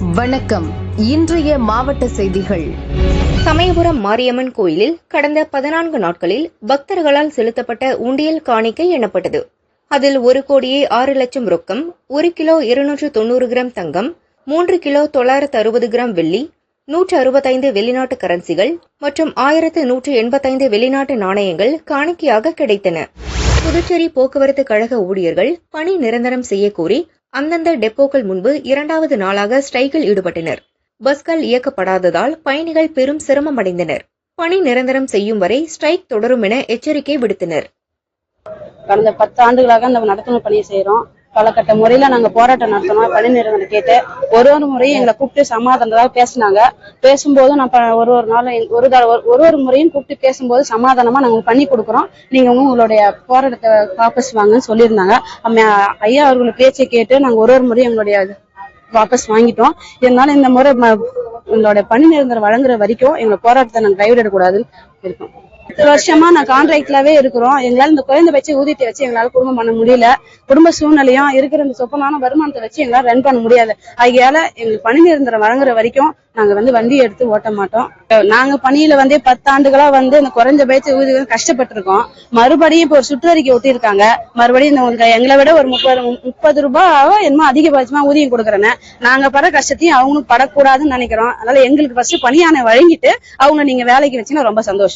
வணக்கம். இன்றைய மாவட்ட செய்திகள். சமயபுரம் மாரியம்மன் கோயிலில் கடந்த பதினான்கு நாட்களில் பக்தர்களால் செலுத்தப்பட்ட உண்டியல் காணிக்கை எனப்பட்டது. அதில் ஒரு கோடியே ஆறு லட்சம் ரொக்கம் ஒரு கிலோ இருநூற்று தொண்ணூறு கிராம் தங்கம் மூன்று கிலோ தொள்ளாயிரத்து அறுபது கிராம் வெள்ளி நூற்று அறுபத்தைந்து வெளிநாட்டு கரன்சிகள் மற்றும் ஆயிரத்து நூற்று எண்பத்தைந்து வெளிநாட்டு நாணயங்கள் காணிக்கையாக கிடைத்தன. புதுச்சேரி போக்குவரத்து கழக ஊழியர்கள் பணி நிரந்தரம் செய்யக்கோரி அந்தந்த டெப்போக்கள் முன்பு இரண்டாவது நாளாக ஸ்ட்ரைக்கில் ஈடுபட்டனர். பஸ்கள் இயக்கப்படாததால் பயணிகள் பெரும் சிரமம் அடைந்தனர். பணி நிரந்தரம் செய்யும் வரை ஸ்ட்ரைக் தொடரும் என எச்சரிக்கை விடுத்தனர். கடந்த பத்து ஆண்டுகளாக அந்த நடத்துனர் பணியை செய்யறோம் பல முறையில நாங்க போராட்டம் நடத்தணும் பணி நிறுவனம் கேட்டு ஒரு ஒரு முறையும் எங்களை கூப்பிட்டு சமாதானதாக பேசினாங்க. பேசும்போது நான் ஒரு ஒரு நாளும் ஒரு ஒரு- ஒரு ஒரு முறையும் கூப்பிட்டு பேசும்போது சமாதானமா நாங்க பண்ணி கொடுக்குறோம். நீங்க உங்களுடைய போராட்டத்தை வாபஸ் வாங்கன்னு சொல்லியிருந்தாங்க. ஐயா அவர்கள் பேச்சை கேட்டு நாங்க ஒரு ஒரு முறையும் எங்களுடைய வாபஸ் வாங்கிட்டோம். இருந்தாலும் இந்த முறை எங்களுடைய பணி நிரந்தரம் வழங்குற வரைக்கும் எங்களை போராட்டத்தை நாங்க கைவிடக்கூடாதுன்னு இருக்கும். பத்து வருஷமா நான் கான்ட்ராக்ட்லவே இருக்கிறோம். எங்களால இந்த குறைந்தபட்ச ஊதியத்தை வச்சு எங்களால குடும்பம் பண்ண முடியல. குடும்ப சூழ்நிலையும் இருக்கிற இந்த சொப்பமான வருமானத்தை வச்சு எங்களால ரன் பண்ண முடியாது. ஆகையால எங்களுக்கு பணி நிரந்தரம் வழங்குற வரைக்கும் நாங்க வந்து வண்டி எடுத்து ஓட்ட மாட்டோம். நாங்க பணியில வந்து பத்தாண்டுகளா வந்து இந்த குறைஞ்ச குறைஞ்சபட்ச ஊதியம் கஷ்டப்பட்டு இருக்கோம் மறுபடியும் இப்போ ஒரு சுற்றறிக்கை ஒட்டியிருக்காங்க. மறுபடியும் இந்த உங்களுக்கு எங்களை விட ஒரு முப்பது முப்பது ரூபாய் என்னமோ அதிகபட்சமா ஊதியம் கொடுக்குறேன்னு. நாங்க பட கஷ்டத்தையும் அவங்களும் படக்கூடாதுன்னு நினைக்கிறோம். அதனால எங்களுக்கு ஃபர்ஸ்ட் பணியான வழங்கிட்டு அவங்க நீங்க வேலைக்கு வச்சுன்னா ரொம்ப சந்தோஷம்.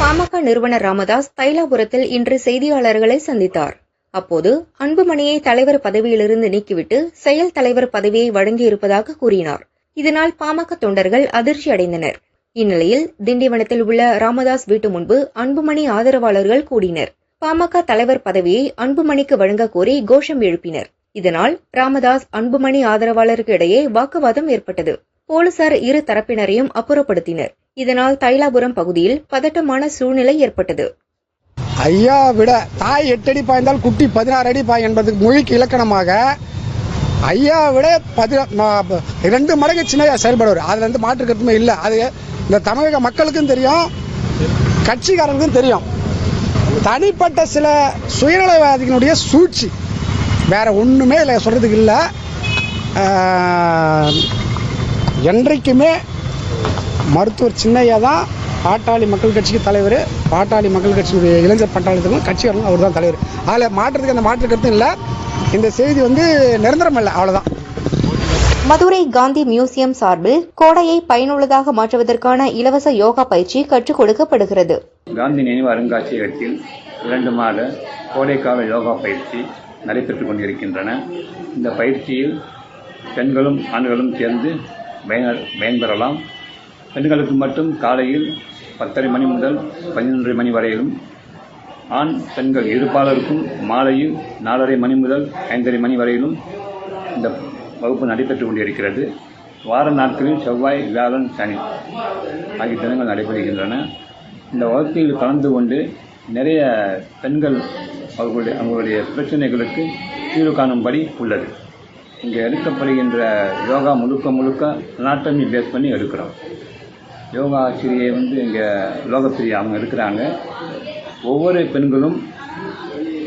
பாமக நிறுவனர் ராமதாஸ் தைலாபுரத்தில் இன்று செய்தியாளர்களை சந்தித்தார். அப்போது அன்புமணியை தலைவர் பதவியிலிருந்து நீக்கிவிட்டு செயல் தலைவர் பதவியை வழங்கியிருப்பதாக கூறினார். இதனால் பாமக தொண்டர்கள் அதிர்ச்சி அடைந்தனர். இந்நிலையில் திண்டிவனத்தில் உள்ள ராமதாஸ் வீட்டு முன்பு அன்புமணி ஆதரவாளர்கள் கூடினர். பாமக தலைவர் பதவியை அன்புமணிக்கு வழங்க கோரி கோஷம் எழுப்பினர். இதனால் ராமதாஸ் அன்புமணி ஆதரவாளருக்கு இடையே வாக்குவாதம் ஏற்பட்டது. போலீசார் இரு தரப்பினரையும் அப்புறப்படுத்தினர். இதனால் தைலாபுரம் பகுதியில் பதட்டமான சூழ்நிலை ஏற்பட்டது. ஐயா விட தாய் எட்டு அடி பாய்ந்தால் குட்டி பதினாறு அடி பாய் என்பது மொழிக்கு இலக்கணமாக ஐயா விட பதி ரெண்டு மடங்கு சின்னையா செயல்படுவார். அதுல இருந்து மாற்று கருத்துமே இல்லை. அது இந்த தமிழக மக்களுக்கும் தெரியும் கட்சிக்காரங்களுக்கும் தெரியும். தனிப்பட்ட சில சுயநலவாதிகளுடைய சூழ்ச்சி. வேற ஒண்ணுமே இல்லை சொல்றதுக்கு இல்லை. என்றைக்குமே மருத்துவர் சின்னையா தான் பாட்டாளி மக்கள் கட்சிக்கு தலைவர் பாட்டாளி மக்கள் கட்சியினுடைய இளைஞர் பட்டாளத்துக்கும் கட்சிக்காரங்களும் அவர் தான் தலைவர். அதில் மாற்றத்துக்கு அந்த மாற்று கருத்தும் இல்லை. இந்த செய்தி வந்து நிரந்தரம் இல்லை அவ்வளோதான் மதுரை காந்தி மியூசியம் சார்பில் கோடையை பயனுள்ளதாக மாற்றுவதற்கான இலவச யோகா பயிற்சி கற்றுக் கொடுக்கப்படுகிறது. காந்தி நினைவு அருங்காட்சியகத்தில் இரண்டு மாத கோடைக்கால யோகா பயிற்சி நடைபெற்றுக் கொண்டிருக்கின்றன. இந்த பயிற்சியில் பெண்களும் ஆண்களும் சேர்ந்து பயன பயன்பெறலாம் பெண்களுக்கு மட்டும் காலையில் பத்தரை மணி முதல் பதினொன்றரை மணி வரையிலும் ஆண் பெண்கள் இருபாலருக்கும் மாலையில் நாலரை மணி முதல் ஐந்தரை மணி வரையிலும் இந்த வகுப்பு நடைபெற்று கொண்டிருக்கிறது. வார நாட்களில் செவ்வாய் வியாழன் சனி ஆகிய தினங்கள் நடைபெறுகின்றன. இந்த வகுப்பில் கலந்து கொண்டு நிறைய பெண்கள் அவர்களுடைய அவங்களுடைய பிரச்சனைகளுக்கு தீர்வு காணும்படி உள்ளது. இங்கே எடுக்கப்படுகின்ற யோகா முழுக்க முழுக்க அனாட்டமி பேஸ் பண்ணி எடுக்கிறோம். யோகா ஆசிரியை வந்து இங்கே லோகப்பிரியா அவங்க இருக்கிறாங்க. ஒவ்வொரு பெண்களும்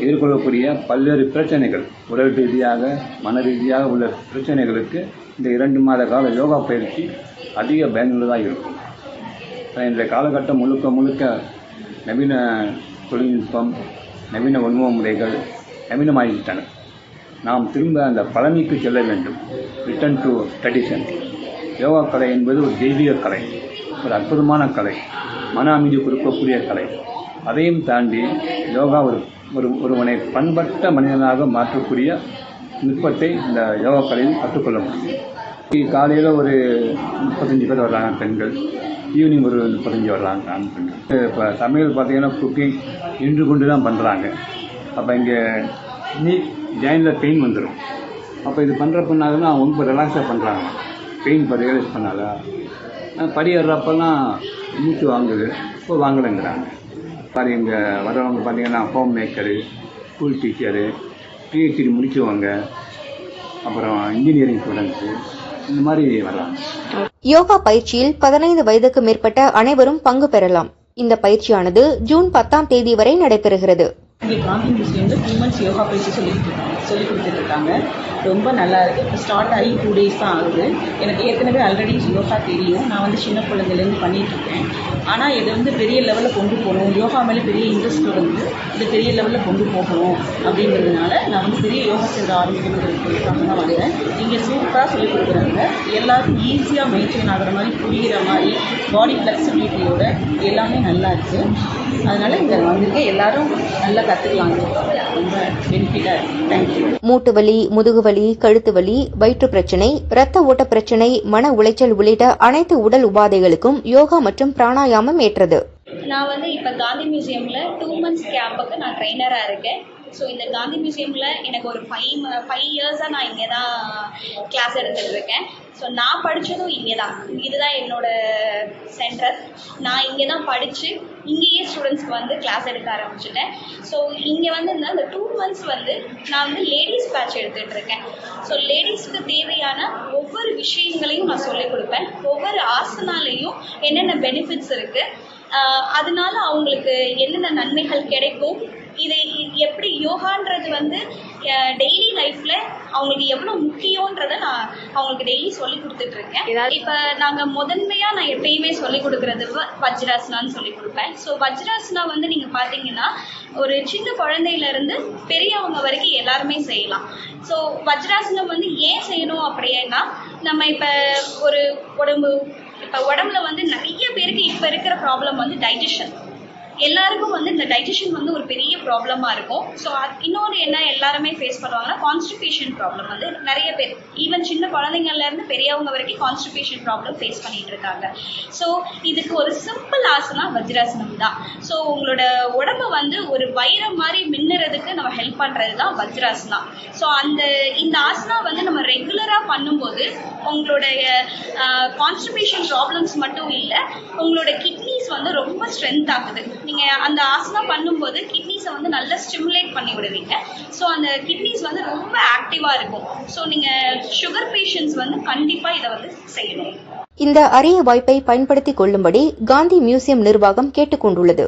எதிர்கொள்ளக்கூடிய பல்வேறு பிரச்சனைகள் உடல் ரீதியாக மன ரீதியாக உள்ள பிரச்சனைகளுக்கு இந்த இரண்டு மாத கால யோகா பயிற்சி அதிக பயனுள்ளதாக இருக்கும். இன்றைய காலகட்டம் முழுக்க முழுக்க நவீன தொழில்நுட்பம் நவீன உணவு முறைகள் நவீனமாகிவிட்டன. நாம் திரும்ப அந்த பழமைக்கு செல்ல வேண்டும். ரிட்டர்ன் டு ட்ரெடிஷன் யோகா கலை என்பது ஒரு தெய்வீக கலை ஒரு அற்புதமான கலை மன அமைதி கொடுக்கக்கூடிய கலை. அதையும் தாண்டி யோகா ஒரு ஒரு ஒருவனை பண்பட்ட மனிதனாக மாற்றக்கூடிய நுட்பத்தை இந்த யோகா கலையில் கற்றுக்கொள்ள முடியும் காலையில் ஒரு முப்பத்தஞ்சு பேர் வர்றாங்க பெண்கள். ஈவினிங் ஒரு முப்பத்தஞ்சு வர்றாங்க ஆண் பெண்கள். இப்போ சமையல் பார்த்தீங்கன்னா குக்கிங் நின்று கொண்டு தான் பண்ணுறாங்க அப்போ இங்கே நீ ஜாயினில் பெயின் வந்துடும் அப்போ இது பண்ணுறப்பனால அவங்க ரொம்ப ரிலாக்ஸாக பண்ணுறாங்க பெயின் இப்போ ரியலைஸ் பண்ணால படி ஏறுறப்பெல்லாம் மூச்சு வாங்குது. இப்போ வாங்கலைங்கிறாங்க. பாரு இங்கே வர்றவங்க பார்த்தீங்கன்னா home maker school teacher PhD முடிச்சவங்க. அப்புறம் இன்ஜினியரிங் ஸ்டூடெண்ட்ஸு இந்த மாதிரி வர்றாங்க. யோகா பயிற்சியில் பதினைந்து வயதுக்கு மேற்பட்ட அனைவரும் பங்கு பெறலாம். இந்த பயிற்சியானது ஜூன் பத்தாம் தேதி வரை நடைபெறுகிறது. இங்கே காந்தி மியூசியமில் டூ யோகா பயிற்சி சொல்லிட்டு இருக்காங்க. சொல்லி கொடுத்துட்ருக்காங்க. ரொம்ப நல்லாயிருக்கு இப்போ ஸ்டார்ட் ஆகி டூ டேஸ் தான் ஆகுது. எனக்கு ஏற்கனவே ஆல்ரெடி யோகா தெரியும். நான் வந்து சின்ன குழந்தைலேருந்து பண்ணிகிட்ருக்கேன் இருக்கேன் ஆனால் இதை வந்து பெரிய லெவலில் கொண்டு போகணும். யோகா மேலே பெரிய இன்ட்ரெஸ்ட் வந்து இது பெரிய லெவலில் கொண்டு போகணும் அப்படிங்கிறதுனால நான் வந்து பெரிய யோகா சென்டர் ஆரம்பிக்கணுங்கிறதுக்காக தான் வந்தேன். இங்கே சூப்பராக சொல்லிக் கொடுக்குறாங்க. எல்லாருக்கும் ஈஸியாக மெயின்டைன் ஆகிற மாதிரி புரிகிற மாதிரி பாடி ஃப்ளெக்சிபிலிட்டியோட எல்லாமே நல்லா இருக்குது அதனால் இங்கே வந்திருக்கேன். எல்லாரும் நல்லா கற்றுக்கலாம் ரொம்ப பெனிஃபிட்டாக இருக்குது தேங்க்யூ மூட்டு வலி முதுகுவலி கழுத்து வலி வயிற்று பிரச்சனை இரத்த ஓட்ட பிரச்சனை மன உளைச்சல் உள்ளிட்ட அனைத்து உடல் உபாதைகளுக்கும் யோகா மற்றும் பிராணாயாமம் ஏற்றது. நான் வந்து இப்போ காந்தி மியூசியமில் டூ மந்த்ஸ் கேம்புக்கு நான் ட்ரெயினராக இருக்கேன். ஸோ இந்த காந்தி மியூசியமில் எனக்கு ஒரு ஃபைவ் ஃபைவ் இயர்ஸாக நான் இங்கே தான் கிளாஸ் எடுத்துகிட்டு இருக்கேன் ஸோ நான் படித்ததும் இங்கே தான் இதுதான் என்னோட சென்டர் நான் இங்கே தான் படித்து இங்கேயே ஸ்டூடெண்ட்ஸ்க்கு வந்து கிளாஸ் எடுக்க ஆரம்பிச்சிட்டேன். ஸோ இங்கே வந்து இந்த டூ மந்த்ஸ் வந்து நான் வந்து லேடிஸ் பேட்ச் எடுத்துகிட்டு இருக்கேன் ஸோ லேடிஸ்க்கு தேவையான ஒவ்வொரு விஷயங்களையும் நான் சொல்லிக் கொடுப்பேன். ஒவ்வொரு ஆசனாலையும் என்னென்ன பெனிஃபிட்ஸ் இருக்குது அதனால அவங்களுக்கு என்னென்ன நன்மைகள் கிடைக்கும் இதை எப்படி யோகான்றது வந்து டெய்லி லைஃப்ல அவங்களுக்கு எவ்வளவு முக்கியன்றத நான் அவங்களுக்கு டெய்லி சொல்லி கொடுத்துட்டு இருக்கேன் இப்ப நாங்க முதன்மையா நான் எப்பயுமே சொல்லி கொடுக்கறது வஜ்ராசனான்னு சொல்லி கொடுப்பேன். ஸோ வஜ்ராசனா வந்து நீங்க பாத்தீங்கன்னா ஒரு சின்ன குழந்தையில இருந்து பெரியவங்க வரைக்கும் எல்லாருமே செய்யலாம். ஸோ வஜ்ராசனம் வந்து ஏன் செய்யணும் அப்படின்னா நம்ம இப்ப ஒரு உடம்பு இப்போ உடம்புல வந்து நிறைய பேருக்கு இப்போ இருக்கிற ப்ராப்ளம் வந்து டைஜஷன் எல்லாருக்கும் வந்து இந்த டைஜஷன் வந்து ஒரு பெரிய ப்ராப்ளமா இருக்கும். ஸோ அது இன்னொன்று என்ன எல்லாருமே ஃபேஸ் பண்ணுவாங்கன்னா கான்ஸ்டிபேஷன் ப்ராப்ளம் வந்து நிறைய பேர் ஈவன் சின்ன குழந்தைங்கள்ல இருந்து பெரியவங்க வரைக்கும் கான்ஸ்டிபேஷன் ப்ராப்ளம் ஃபேஸ் பண்ணிட்டு இருக்காங்க. ஸோ இதுக்கு ஒரு சிம்பிள் ஆசனா வஜ்ராசனம் தான். ஸோ உங்களோட உடம்ப வந்து ஒரு வைரம் மாதிரி மின்னுறதுக்கு நம்ம ஹெல்ப் பண்ணுறது தான் வஜ்ராசனா ஸோ அந்த இந்த ஆசனா வந்து நம்ம ரெகுலராக பண்ணும்போது உங்களுடைய கான்ஸ்டிபேஷன் ப்ராப்ளம்ஸ் மட்டும் இல்லை உங்களோட கிட்னிஸ் வந்து ரொம்ப ஸ்ட்ரென்த் ஆகுது. நீங்க அந்த ஆசனா பண்ணும்போது கிட்னிஸை வந்து நல்லா ஸ்டிமுலேட் பண்ணி விடுவீங்க ஸோ அந்த கிட்னிஸ் வந்து ரொம்ப ஆக்டிவா இருக்கும். ஸோ நீங்க சுகர் பேஷண்ட்ஸ் வந்து கண்டிப்பா இதை வந்து செய்யணும். இந்த அரிய வாய்ப்பை பயன்படுத்திக் கொள்ளும்படி காந்தி மியூசியம் நிர்வாகம் கேட்டுக்கொண்டுள்ளது.